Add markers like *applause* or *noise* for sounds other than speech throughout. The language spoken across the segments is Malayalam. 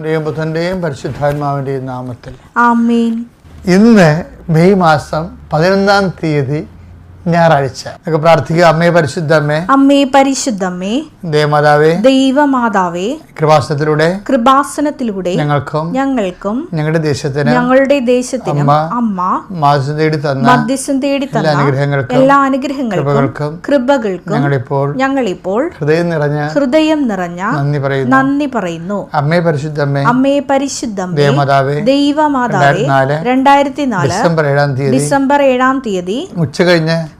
ന്റെയും ബുധന്റെയും പരിശുദ്ധാത്മാവിന്റെയും നാമത്തിൽ. ഇന്ന് മെയ് മാസം പതിനൊന്നാം തീയതി ഞായറാഴ്ച. പ്രാർത്ഥിക്കുക. അമ്മേ പരിശുദ്ധമ്മേ. അമ്മേ പരിശുദ്ധമ്മേ. ദേവമാതാവേ. ദൈവമാതാവേ. കൃപാസനത്തിലൂടെ കൃപാസനത്തിലൂടെ ഞങ്ങൾക്കും ഞങ്ങൾക്കും ഞങ്ങളുടെ ദേശത്തിന് ഞങ്ങളുടെ ദേശത്തിന് അമ്മ മാസം തേടി തന്ന മധ്യസ്ഥം തേടി എല്ലാ തന്ന അനുഗ്രഹങ്ങൾക്കും എല്ലാ അനുഗ്രഹങ്ങൾക്കും കൃപകൾക്കും ഞങ്ങളിപ്പോൾ ഞങ്ങളിപ്പോൾ ഹൃദയം നിറഞ്ഞ ഹൃദയം നിറഞ്ഞ നന്ദി പറയുന്നു. നന്ദി പറയുന്നു. അമ്മേ പരിശുദ്ധമ്മേ. അമ്മേ പരിശുദ്ധമ്മേ. ദേവമാതാവേ. ദൈവമാതാവേ. രണ്ടായിരത്തി നാല് ഡിസംബർ ഏഴാം തീയതി. ഡിസംബർ ഏഴാം തീയതി ഉച്ച കഴിഞ്ഞ്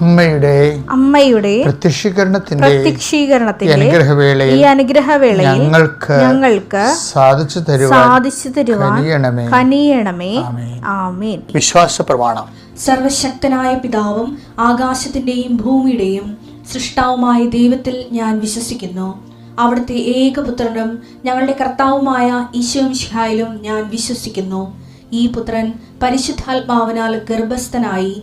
അമ്മയുടെ അമ്മയുടെ പ്രത്യക്ഷീകരണത്തിന്റെ ഈ പ്രത്യക്ഷീകരണത്തിന്റെ അനുഗ്രഹവേളയിൽ ഈ അനുഗ്രഹവേളയിൽ ഞങ്ങൾക്ക് ഞങ്ങൾക്ക് സാധിച്ചു തരുവാൻ സാധിച്ചു തരുവാൻ കനിയണമേ. കനിയണമേ. ആമേൻ. വിശ്വാസ പ്രമാണം സർവശക്തനായ പിതാവും ആകാശത്തിന്റെയും ഭൂമിയുടെയും സൃഷ്ടാവുമായ ദൈവത്തിൽ ഞാൻ വിശ്വസിക്കുന്നു. അവിടുത്തെ ഏകപുത്രനും ഞങ്ങളുടെ കർത്താവുമായ ഈശോമിഷിഹായിലും ഞാൻ വിശ്വസിക്കുന്നു. ഈ പുത്രൻ പരിശുദ്ധാത്മാവിനാൽ ഗർഭസ്ഥനായി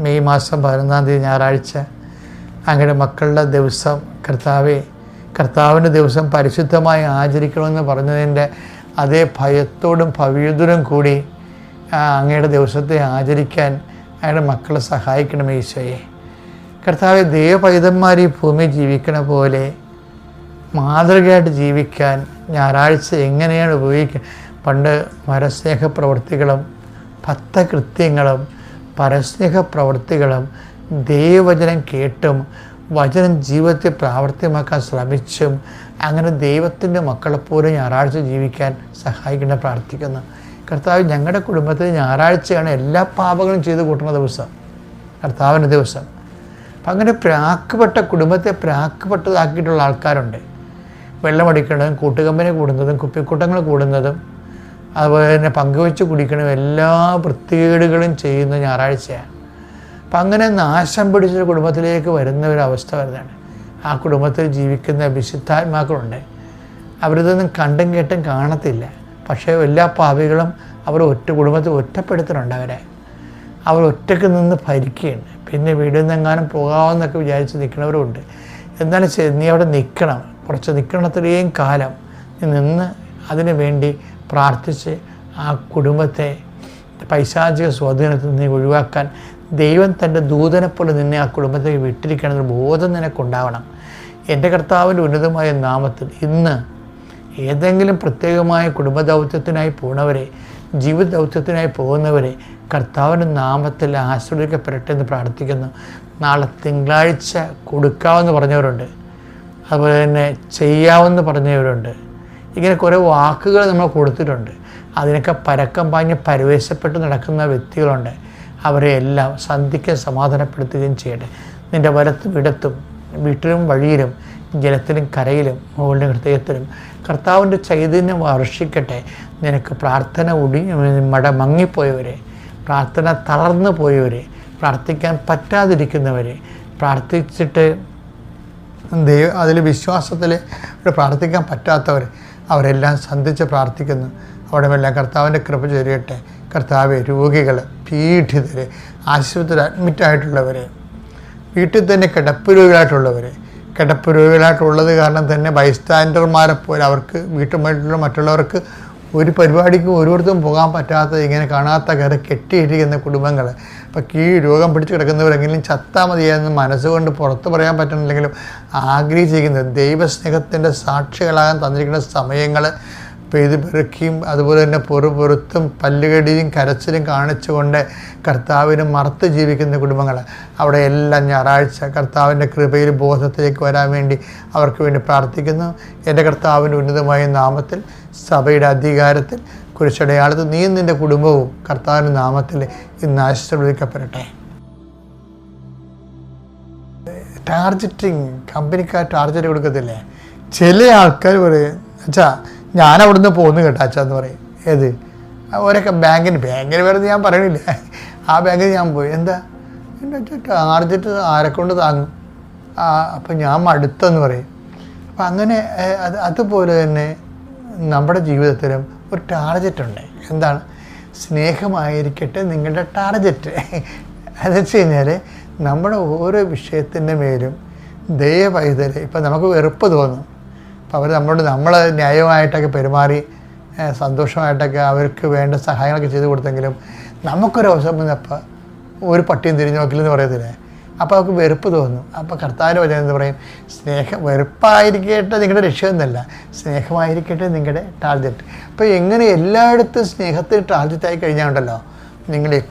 മെയ് മാസം പതിനൊന്നാം തീയതി ഞായറാഴ്ച അങ്ങയുടെ മക്കളുടെ ദിവസം കർത്താവെ കർത്താവിന്റെ ദിവസം പരിശുദ്ധമായി ആചരിക്കണമെന്ന് പറഞ്ഞതിന്റെ അതേ ഭയത്തോടും ഭവ്യതരും കൂടി അങ്ങയുടെ ദിവസത്തെ ആചരിക്കാൻ അങ്ങയുടെ മക്കളെ സഹായിക്കണം ഈശോയെ. കർത്താവ് ദൈവപൈതന്മാർ ഈ ഭൂമി ജീവിക്കണ പോലെ മാതൃകയായിട്ട് ജീവിക്കാൻ ഞായറാഴ്ച എങ്ങനെയാണ് ഉപയോഗിക്കുക പണ്ട് മരസ്നേഹ പ്രവൃത്തികളും ഭക്തകൃത്യങ്ങളും പരസ്നേഹ പ്രവൃത്തികളും ദൈവവചനം കേട്ടും വചനം ജീവിതത്തെ പ്രാവർത്തികമാക്കാൻ ശ്രമിച്ചും അങ്ങനെ ദൈവത്തിന്റെ മക്കളെപ്പോലും ഞായറാഴ്ച ജീവിക്കാൻ സഹായിക്കേണ്ട പ്രാർത്ഥിക്കുന്നു. കർത്താവ് ഞങ്ങളുടെ കുടുംബത്തിൽ ഞായറാഴ്ചയാണ് എല്ലാ പാപങ്ങളും ചെയ്ത് കൂട്ടുന്ന ദിവസം. കർത്താവിന്റെ ദിവസം. അപ്പം അങ്ങനെ പ്രാക്കുപെട്ട കുടുംബത്തെ പ്രാക്കുപെട്ടതാക്കിയിട്ടുള്ള ആൾക്കാരുണ്ട്. വെള്ളമടിക്കുന്നതും കൂട്ടുകമ്പനി കൂടുന്നതും കുപ്പിക്കൂട്ടങ്ങൾ കൂടുന്നതും അതുപോലെ തന്നെ പങ്കുവെച്ച് കുടിക്കണം എല്ലാ വൃത്തികേടുകളും ചെയ്യുന്ന ഞായറാഴ്ചയാണ്. അപ്പം അങ്ങനെ നാശം പിടിച്ചൊരു കുടുംബത്തിലേക്ക് വരുന്ന ഒരു അവസ്ഥ വരുന്നതാണ്. ആ കുടുംബത്തിൽ ജീവിക്കുന്ന വിശുദ്ധാത്മാക്കളുണ്ട്. അവരിതൊന്നും കണ്ടും കേട്ടും കാണത്തില്ല. പക്ഷേ എല്ലാ പാപികളും അവർ ഒറ്റ കുടുംബത്തിൽ ഒറ്റപ്പെടുത്തുന്നുണ്ട് അവരെ. അവർ ഒറ്റയ്ക്ക് നിന്ന് ഭരിക്കുകയാണ്. പിന്നെ വീടിൽ നിന്നെങ്ങാനും പോകാമെന്നൊക്കെ വിചാരിച്ച് നിൽക്കുന്നവരുമുണ്ട്. എന്നാലും നീ അവിടെ നിൽക്കണം. കുറച്ച് നിൽക്കണത്രയും കാലം. നീ നിന്ന് അതിനു വേണ്ടി പ്രാർത്ഥിച്ച് ആ കുടുംബത്തെ പൈശാചിക സ്വാധീനത്തിൽ നിന്ന് ഒഴിവാക്കാൻ ദൈവം തന്റെ ദൂതനെപ്പോലെ പോലെ നിന്നെ ആ കുടുംബത്തേക്ക് എന്നൊരു ബോധം നിനക്കുണ്ടാവണം. എന്റെ കർത്താവിന്റെ ഉന്നതമായ നാമത്തിൽ ഇന്ന് ഏതെങ്കിലും പ്രത്യേകമായ കുടുംബ ദൗത്യത്തിനായി പോണവരെ ജീവിത ദൗത്യത്തിനായി പോകുന്നവരെ കർത്താവിന്റെ നാമത്തിൽ ആശ്രയിക്കപ്പെടട്ടെ എന്ന് പ്രാർത്ഥിക്കുന്നു. നാളെ തിങ്കളാഴ്ച കൊടുക്കാമെന്ന് പറഞ്ഞവരുണ്ട്. അതുപോലെ തന്നെ ചെയ്യാമെന്ന് പറഞ്ഞവരുണ്ട്. ഇങ്ങനെ കുറേ വാക്കുകൾ നമ്മൾ കൊടുത്തിട്ടുണ്ട്. അതിനൊക്കെ പരക്കം പാഞ്ഞ് പരവേശപ്പെട്ട് നടക്കുന്ന വ്യക്തികളുണ്ട്. അവരെ എല്ലാം സന്ധിക്ക് സമാധാനപ്പെടുത്തുകയും ചെയ്യട്ടെ. നിന്റെ വലത്തും ഇടത്തും വീട്ടിലും വഴിയിലും ജലത്തിലും കരയിലും മുകളിലും ഹൃദയത്തിലും കർത്താവിന്റെ ചൈതന്യം വർഷിക്കട്ടെ. നിനക്ക് പ്രാർത്ഥന ഉടി മട മങ്ങിപ്പോയവരെ പ്രാർത്ഥന തളർന്നു പോയവരെ പ്രാർത്ഥിക്കാൻ പറ്റാതിരിക്കുന്നവരെ പ്രാർത്ഥിച്ചിട്ട് ദൈവ അതിൽ വിശ്വാസത്തിൽ പ്രാർത്ഥിക്കാൻ പറ്റാത്തവർ അവരെല്ലാം സന്ധിച്ച് പ്രാർത്ഥിക്കുന്നു. അവിടെമെല്ലാം കർത്താവിന്റെ കൃപ ചൊരിയട്ടെ. കർത്താവ് രോഗികൾ പീഡിതർ ആശുപത്രിയിൽ അഡ്മിറ്റായിട്ടുള്ളവരെ വീട്ടിൽ തന്നെ കിടപ്പ് രോഗികളായിട്ടുള്ളവരെ കിടപ്പ് രോഗികളായിട്ടുള്ളത് കാരണം തന്നെ ബൈസ്റ്റാൻഡർമാരെ പോലെ അവർക്ക് വീട്ടുമായിട്ടുള്ള മറ്റുള്ളവർക്ക് ഒരു പരിപാടിക്ക് ഓരോരുത്തരും പോകാൻ പറ്റാത്ത ഇങ്ങനെ കാണാത്ത കര കെട്ടിയിരിക്കുന്ന കുടുംബങ്ങൾ അപ്പം കീഴ് രോഗം പിടിച്ച് കിടക്കുന്നവരെങ്കിലും ചത്താൽ മതിയായിരുന്നു മനസ്സുകൊണ്ട് പുറത്ത് പറയാൻ പറ്റുന്നില്ലെങ്കിലും ആഗ്രഹിച്ചിരിക്കുന്നത് ദൈവസ്നേഹത്തിന്റെ സാക്ഷികളാകാൻ തന്നിരിക്കുന്ന സമയങ്ങൾ പെയ്ത് പെറുക്കിയും അതുപോലെ തന്നെ പൊറു പൊറുത്തും പല്ലുകടിയും കരച്ചിലും കാണിച്ചുകൊണ്ട് കർത്താവിന് മറുത്ത് ജീവിക്കുന്ന കുടുംബങ്ങൾ. അവിടെ എല്ലാം ഞായറാഴ്ച കർത്താവിന്റെ കൃപയിൽ ബോധത്തിലേക്ക് വരാൻ വേണ്ടി അവർക്ക് വേണ്ടി പ്രാർത്ഥിക്കുന്നു. എന്റെ കർത്താവിന്റെ ഉന്നതമായ നാമത്തിൽ സഭയുടെ അധികാരത്തിൽ കുരിശടയാളത്തിൽ നീ നിന്റെ കുടുംബവും കർത്താവിന്റെ നാമത്തിൽ ഇന്ന് ആശീർവദിക്കപ്പെടട്ടെ. ടാർജറ്റിങ് കമ്പനിക്കാർ ടാർജറ്റ് കൊടുക്കത്തില്ലേ? ചില ആൾക്കാർ പറയും അച്ഛാ ഞാൻ അവിടുന്ന് പോന്നു കേട്ടോ അച്ഛാ എന്ന് പറയും. ഏത്? ഓരൊക്കെ ബാങ്കിന് ബാങ്കിന് വേറെ ഞാൻ പറയണില്ല. ആ ബാങ്കിൽ ഞാൻ പോയി. എന്താ? എന്റെ അച്ഛാ ടാർജറ്റ് ആരെക്കൊണ്ട് താങ്ങും? ആ അപ്പം ഞാൻ മടുത്തെന്ന് പറയും. അപ്പം അങ്ങനെ അത് അതുപോലെ തന്നെ നമ്മുടെ ജീവിതത്തിലും ഒരു ടാർജറ്റ് ഉണ്ട്. എന്താണ്? സ്നേഹമായിരിക്കട്ടെ നിങ്ങളുടെ ടാർജറ്റ് അതെന്ന് വെച്ച് കഴിഞ്ഞാൽ നമ്മുടെ ഓരോ വിഷയത്തിന്റെ മേലും ദയവൈതൽ ഇപ്പം നമുക്ക് വെറുപ്പ് തോന്നും. അപ്പോൾ അവർ നമ്മളോട് നമ്മൾ ന്യായമായിട്ടൊക്കെ പെരുമാറി സന്തോഷമായിട്ടൊക്കെ അവർക്ക് വേണ്ട സഹായങ്ങളൊക്കെ ചെയ്തു കൊടുത്തെങ്കിലും നമുക്കൊരു അവസരം വന്നപ്പോൾ ഒരു പട്ടിയും തിരിഞ്ഞു നോക്കില്ലെന്ന് പറയത്തില്ലേ? അപ്പോൾ അവർക്ക് വെറുപ്പ് തോന്നും. അപ്പോൾ കർത്താവിന്റെ വചനം എന്ന് പറയും സ്നേഹം വെറുപ്പായിരിക്കട്ടെ നിങ്ങളുടെ ലക്ഷ്യമൊന്നുമല്ല സ്നേഹമായിരിക്കട്ടെ നിങ്ങളുടെ ടാർജറ്റ്. അപ്പോൾ എങ്ങനെ എല്ലായിടത്തും സ്നേഹത്തിന് ടാർജറ്റായി കഴിഞ്ഞാൽ ഉണ്ടല്ലോ? നിങ്ങൾ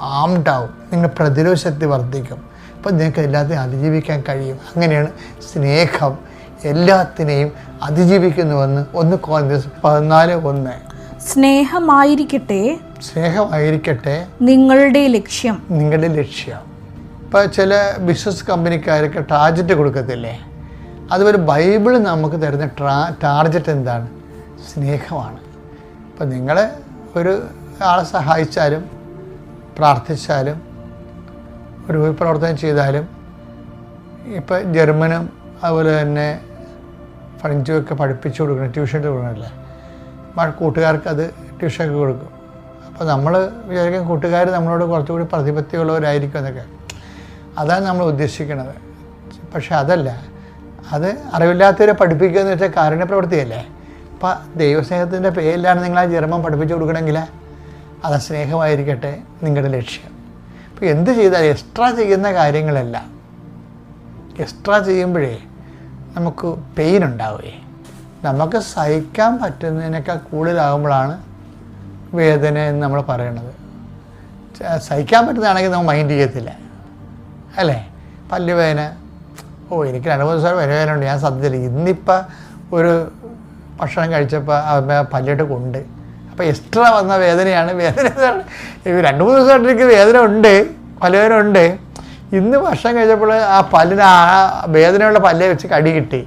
ആംഡ് ആവും നിങ്ങളുടെ പ്രതിരോധ ശക്തി വർദ്ധിക്കും. അപ്പോൾ നിങ്ങൾക്ക് എല്ലാത്തിനും അതിജീവിക്കാൻ കഴിയും. അങ്ങനെയാണ് സ്നേഹം. എല്ലാത്തിനെയും അതിജീവിക്കുന്നുവെന്ന് ഒന്ന് കോൺഗ്രസ് പതിനാല് ഒന്ന്. സ്നേഹമായിരിക്കട്ടെ. സ്നേഹമായിരിക്കട്ടെ. നിങ്ങളുടെ ലക്ഷ്യം. നിങ്ങളുടെ ലക്ഷ്യം. ഇപ്പോൾ ചില ബിസിനസ് കമ്പനിക്കാരൊക്കെ ടാർജറ്റ് കൊടുക്കത്തില്ലേ? അതുപോലെ ബൈബിൾ നമുക്ക് തരുന്ന ട്രാ ടാർജറ്റ് എന്താണ്? സ്നേഹമാണ്. ഇപ്പം നിങ്ങൾ ഒരു ആളെ സഹായിച്ചാലും പ്രാർത്ഥിച്ചാലും ഒരു പ്രവർത്തനം ചെയ്താലും ഇപ്പം ജർമ്മനും അതുപോലെ തന്നെ ഫ്രഞ്ചും ഒക്കെ പഠിപ്പിച്ചു കൊടുക്കണം ട്യൂഷൻ കൊടുക്കണമല്ലേ കൂട്ടുകാർക്ക് അത് ട്യൂഷനൊക്കെ കൊടുക്കും. അപ്പോൾ നമ്മൾ വിചാരിക്കും കൂട്ടുകാർ നമ്മളോട് കുറച്ചുകൂടി പ്രതിപത്തിയുള്ളവരായിരിക്കും എന്നൊക്കെ. അതാണ് നമ്മൾ ഉദ്ദേശിക്കുന്നത്. പക്ഷെ അതല്ല അത് അറിവില്ലാത്തവരെ പഠിപ്പിക്കുക എന്ന് വെച്ചാൽ കാരുണ്യ പ്രവൃത്തിയല്ലേ അപ്പം ദൈവസ്നേഹത്തിന്റെ പേരിലാണ് നിങ്ങൾ ആ ജർമ്മം പഠിപ്പിച്ചു കൊടുക്കണമെങ്കിൽ അത് സ്നേഹമായിരിക്കട്ടെ നിങ്ങളുടെ ലക്ഷ്യം. അപ്പോൾ എന്ത് ചെയ്താലും എക്സ്ട്രാ ചെയ്യുന്ന കാര്യങ്ങളല്ല. എക്സ്ട്രാ ചെയ്യുമ്പോഴേ നമുക്ക് പെയിൻ ഉണ്ടാവുകയെ നമുക്ക് സഹിക്കാൻ പറ്റുന്നതിനേക്കാൾ കൂടുതലാകുമ്പോഴാണ് വേദന എന്ന് നമ്മൾ പറയണത്. സഹിക്കാൻ പറ്റുന്നതാണെങ്കിൽ നമ്മൾ മൈൻഡ് ചെയ്യത്തില്ല. അല്ലേ? പല്ലുവേദന. ഓ എനിക്ക് രണ്ട് മൂന്ന് ദിവസം വേദന ഉണ്ട് ഞാൻ സത്യത്തില്ല ഇന്നിപ്പോൾ ഒരു ഭക്ഷണം കഴിച്ചപ്പോൾ പല്ലിട്ട് കൊണ്ട്. അപ്പോൾ എക്സ്ട്രാ വന്ന വേദനയാണ്. വേദന രണ്ട് മൂന്ന് ദിവസമായിട്ട് എനിക്ക് വേദന ഉണ്ട്. പലവേദന ഉണ്ട്. ഇന്ന് വർഷം കഴിഞ്ഞപ്പോൾ ആ പല്ലിന് ആ വേദനയുള്ള പല്ലേ വെച്ച് കടി കിട്ടി.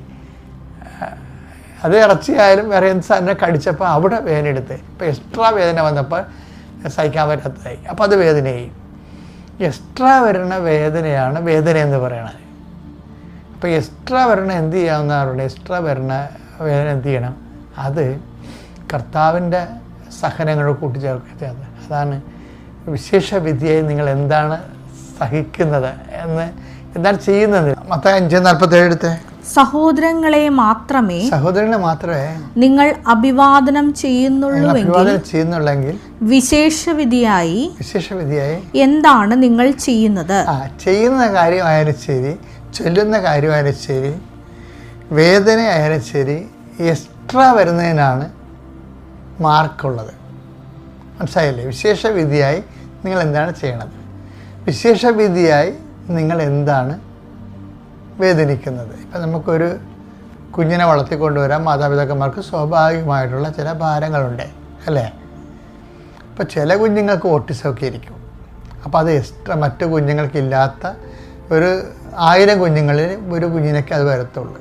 അത് ഇറച്ചിയായാലും വേറെ എന്ത് സാധനം കടിച്ചപ്പോൾ അവിടെ വേദന എടുത്ത്. ഇപ്പോൾ എക്സ്ട്രാ വേദന വന്നപ്പോൾ സഹിക്കാൻ പറ്റാത്തതായി. അപ്പോൾ അത് വേദനയായി. എക്സ്ട്രാ വരുന്ന വേദനയാണ് വേദന എന്ന് പറയണത്. അപ്പോൾ എക്സ്ട്രാ വരണ എന്ത് ചെയ്യാമെന്ന് പറയുന്നത് എക്സ്ട്രാ വരണ വേദന എന്ത് ചെയ്യണം? അത് കർത്താവിന്റെ സഹനങ്ങൾ കൂട്ടിച്ചേർക്കുന്നത് അതാണ് വിശേഷ വിധിയായി നിങ്ങൾ എന്താണ് സഹിക്കുന്നത് എന്ന് എന്താണ് ചെയ്യുന്നത്. മത്ത അഞ്ച് നാൽപ്പത്തേഴ് എടുത്തേ. സഹോദരങ്ങളെ മാത്രമേ സഹോദരങ്ങളെ മാത്രമേ നിങ്ങൾ അഭിവാദനം ചെയ്യുന്നുള്ളൂ ചെയ്യുന്നുള്ളൂവെങ്കിൽ വിശേഷവിധിയായി വിശേഷ എന്താണ് നിങ്ങൾ ചെയ്യുന്നത്? ചെയ്യുന്ന കാര്യമായാലും ശരി ചൊല്ലുന്ന കാര്യമായാലും ശരി വേദന ആയാലും ശരി എക്സ്ട്രാ വരുന്നതിനാണ് മാർക്കുള്ളത്. മനസ്സിലായില്ലേ? വിശേഷ വിധിയായി നിങ്ങൾ എന്താണ് ചെയ്യണത്? വിശേഷ വിധിയായി നിങ്ങൾ എന്താണ് വേദനിക്കുന്നത്? ഇപ്പം നമുക്കൊരു കുഞ്ഞിനെ വളർത്തിക്കൊണ്ടുവരാൻ മാതാപിതാക്കന്മാർക്ക് സ്വാഭാവികമായിട്ടുള്ള ചില ഭാരങ്ങളുണ്ട് അല്ലേ? ഇപ്പം ചില കുഞ്ഞുങ്ങൾക്ക് ഓട്ടിസൊക്കെ ഇരിക്കും. അപ്പോൾ അത് എക്സ്ട്രാ മറ്റു കുഞ്ഞുങ്ങൾക്കില്ലാത്ത ഒരു ആയിരം കുഞ്ഞുങ്ങളിൽ ഒരു കുഞ്ഞിനൊക്കെ അത് വരത്തുള്ളൂ.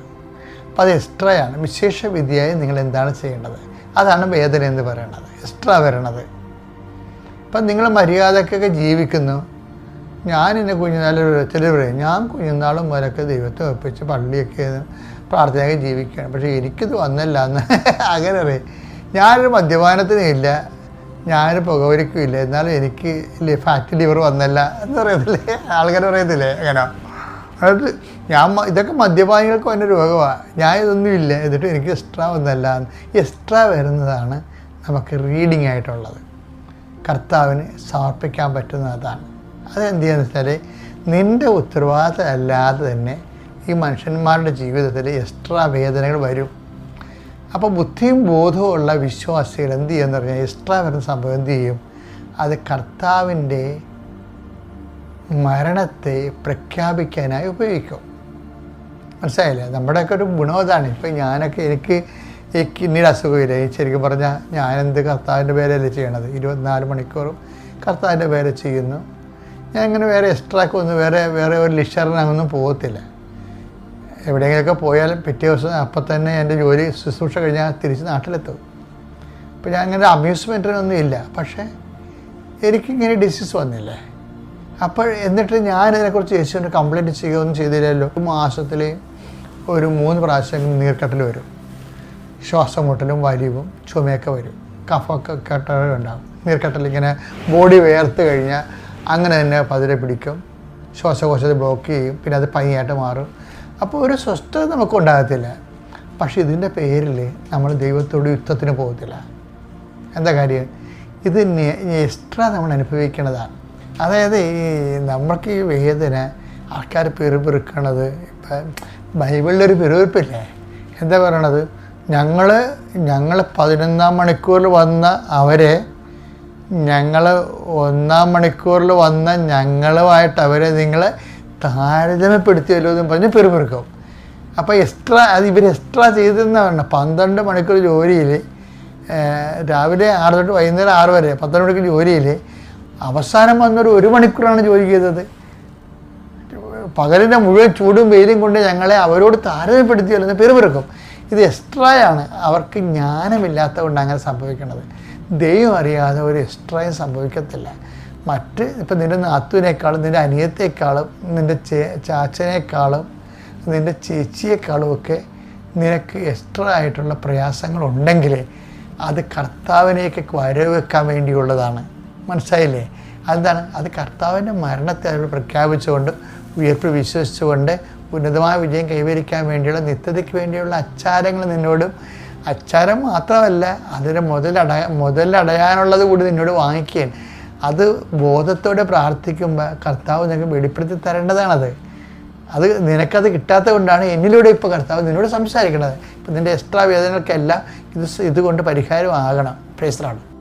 അപ്പോൾ അത് എക്സ്ട്രയാണ്. വിശേഷ വിധിയായി നിങ്ങൾ എന്താണ് ചെയ്യേണ്ടത്? അതാണ് വേദന എന്ന് പറയുന്നത് എക്സ്ട്രാ വരണത്. ഇപ്പം നിങ്ങൾ മര്യാദക്കൊക്കെ ജീവിക്കുന്നു. ഞാൻ കുഞ്ഞുനാളിൽ ചിലർ പറയും ഞാൻ കുഞ്ഞുനാളും മുതലൊക്കെ ദൈവത്തെ ഒപ്പിച്ച് പള്ളിയൊക്കെ പ്രാർത്ഥനയൊക്കെ ജീവിക്കുകയാണ്. പക്ഷേ എനിക്കിത് വന്നല്ല എന്ന് *laughs* അങ്ങനെ അറിയാം. ഞാനൊരു മദ്യപാനത്തിനും ഇല്ല. ഞാനൊരു പുകവലിക്കും ഇല്ല. എന്നാലും എനിക്ക് ഫാറ്റ് ലിവർ വന്നല്ല എന്ന് പറയത്തില്ലേ ആൾക്കാർ പറയത്തില്ലേ അങ്ങനെ. അതായത് ഞാൻ ഇതൊക്കെ മദ്യപാനികൾക്ക് വന്ന രോഗമാണ് ഞാൻ ഇതൊന്നും ഇല്ല. എന്നിട്ട് എനിക്ക് എക്സ്ട്രാ വന്നല്ല. എക്സ്ട്രാ വരുന്നതാണ് നമുക്ക് റീഡിംഗ് ആയിട്ടുള്ളത്. കർത്താവിന് സമർപ്പിക്കാൻ പറ്റുന്ന അതാണ് അതെന്ത് ചെയ്യുന്ന വെച്ചാൽ നിന്റെ ഉത്തരവാദിത്തം അല്ലാതെ തന്നെ ഈ മനുഷ്യന്മാരുടെ ജീവിതത്തിൽ എക്സ്ട്രാ വേദനകൾ വരും. അപ്പോൾ ബുദ്ധിയും ബോധവും ഉള്ള വിശ്വാസികൾ എന്ത് ചെയ്യുമെന്ന് പറഞ്ഞാൽ എക്സ്ട്രാ വരുന്ന സംഭവം എന്ത് ചെയ്യും? അത് കർത്താവിന്റെ മരണത്തെ പ്രഖ്യാപിക്കാനായി ഉപയോഗിക്കും. മനസ്സിലായില്ലേ? നമ്മുടെയൊക്കെ ഒരു ഗുണം അതാണ്. ഇപ്പം ഞാനൊക്കെ എനിക്ക് ഈ കിഡ്നിയുടെ അസുഖമില്ല ശരിക്കും പറഞ്ഞാൽ ഞാനെന്ത് കർത്താവിന്റെ പേരല്ലേ ചെയ്യണത്? ഇരുപത്തിനാല് മണിക്കൂറും കർത്താവിന്റെ പേരെ ചെയ്യുന്നു. ഞാൻ അങ്ങനെ വേറെ എക്സ്ട്രാക്ക് ഒന്നും വേറെ വേറെ ഒരു ലിഷറിനൊന്നും പോകത്തില്ല. എവിടെയെങ്കിലുമൊക്കെ പോയാലും പിറ്റേ ദിവസം അപ്പം തന്നെ എന്റെ ജോലി ശുശ്രൂഷ കഴിഞ്ഞാൽ തിരിച്ച് നാട്ടിലെത്തും. അപ്പോൾ ഞാൻ അങ്ങനെ അമ്യൂസ്മെന്റിനൊന്നും ഇല്ല. പക്ഷേ എനിക്കിങ്ങനെ ഡിസീസ് വന്നില്ലേ? അപ്പോൾ എന്നിട്ട് ഞാൻ ഇതിനെക്കുറിച്ച് യേശുവിന്റെ കംപ്ലയിന്റ് ചെയ്യുകയൊന്നും ചെയ്തില്ലല്ലോ. ഒരു മാസത്തിൽ ഒരു മൂന്ന് പ്രാവശ്യം നീർക്കെട്ടൽ വരും. ശ്വാസം മുട്ടലും വലിവും ചുമയൊക്കെ വരും. കഫൊക്കെ കെട്ടലുണ്ടാകും നീർക്കെട്ടൽ ഇങ്ങനെ ബോഡി വേർത്ത് കഴിഞ്ഞാൽ അങ്ങനെ തന്നെ പതിരെ പിടിക്കും. ശ്വാസകോശത്തെ ബ്ലോക്ക് ചെയ്യും. പിന്നെ അത് പനിയായിട്ട് മാറും. അപ്പോൾ ഒരു സ്വസ്ഥത നമുക്ക് ഉണ്ടാകത്തില്ല. പക്ഷെ ഇതിന്റെ പേരിൽ നമ്മൾ ദൈവത്തോട് യുദ്ധത്തിന് പോകത്തില്ല. എന്താ കാര്യം? ഇത് എക്സ്ട്രാ നമ്മൾ അനുഭവിക്കേണ്ടതാണ് അതായത് ഈ നമ്മൾക്ക് ഈ വേദന ആൾക്കാർ പിറുപിറുക്കണത് ഇപ്പം ബൈബിളിലൊരു പെരുവിപ്പില്ലേ എന്താ പറയണത്? ഞങ്ങൾ ഞങ്ങൾ പതിനൊന്നാം മണിക്കൂറിൽ വന്ന അവരെ ഞങ്ങൾ ഒന്നാം മണിക്കൂറിൽ വന്ന ഞങ്ങളുമായിട്ട് അവരെ നിങ്ങൾ താരതമ്യപ്പെടുത്തിയല്ലോ എന്ന് പറഞ്ഞ് പെരുപെറുക്കും അപ്പോൾ എക്സ്ട്രാ അത് ഇവർ എക്സ്ട്രാ ചെയ്തെന്നാണ് പന്ത്രണ്ട് മണിക്കൂർ ജോലിയിൽ രാവിലെ ആറ് തൊട്ട് വൈകുന്നേരം ആറ് വരെ പന്ത്രണ്ട് മണിക്കൂർ ജോലിയിൽ അവസാനം വന്നൊരു ഒരു മണിക്കൂറാണ് ജോലി ചെയ്തത്. പകലിന്റെ മുഴുവൻ ചൂടും വെയിലും കൊണ്ട് ഞങ്ങളെ അവരോട് താരതമ്യപ്പെടുത്തിയല്ലോ എന്ന് പെരുപെറുക്കും ഇത് എക്സ്ട്രായാണ്. അവർക്ക് ജ്ഞാനമില്ലാത്തതുകൊണ്ട് അങ്ങനെ സംഭവിക്കുന്നത് ദൈവം അറിയാതെ ഒരു എക്സ്ട്രയും സംഭവിക്കത്തില്ല. മറ്റ് ഇപ്പം നിന്റെ നാത്തുവിനേക്കാളും നിന്റെ അനിയത്തേക്കാളും നിന്റെ ചേ ചാച്ചനേക്കാളും നിന്റെ ചേച്ചിയേക്കാളും ഒക്കെ നിനക്ക് എക്സ്ട്രാ ആയിട്ടുള്ള പ്രയാസങ്ങളുണ്ടെങ്കിൽ അത് കർത്താവിനേക്ക് വരവെക്കാൻ വേണ്ടിയുള്ളതാണ്. മനസ്സിലായില്ലേ? അതെന്താണ്? അത് കർത്താവിന്റെ മരണത്തെ അവർ പ്രഖ്യാപിച്ചുകൊണ്ട് ഉയർപ്പ് വിശ്വസിച്ചുകൊണ്ട് ഉന്നതമായ വിജയം കൈവരിക്കാൻ വേണ്ടിയുള്ള നിത്യതയ്ക്ക് വേണ്ടിയുള്ള അച്ചാരങ്ങൾ നിന്നോടും അച്ചാരം മാത്രമല്ല അതിന് മുതലട മുതലടയാനുള്ളത് കൂടി നിന്നോട് വാങ്ങിക്കാൻ അത് ബോധത്തോടെ പ്രാർത്ഥിക്കുമ്പോൾ കർത്താവ് നിനക്ക് വെളിപ്പെടുത്തി തരേണ്ടതാണത്. അത് നിനക്കത് കിട്ടാത്തത് കൊണ്ടാണ് എന്നിലൂടെ ഇപ്പോൾ കർത്താവ് നിന്നോട് സംസാരിക്കുന്നത് ഇപ്പം നിന്റെ എക്സ്ട്രാ വേദനകൾക്കെല്ലാം ഇത് ഇതുകൊണ്ട് പരിഹാരമാകണം പ്രേസറാണ്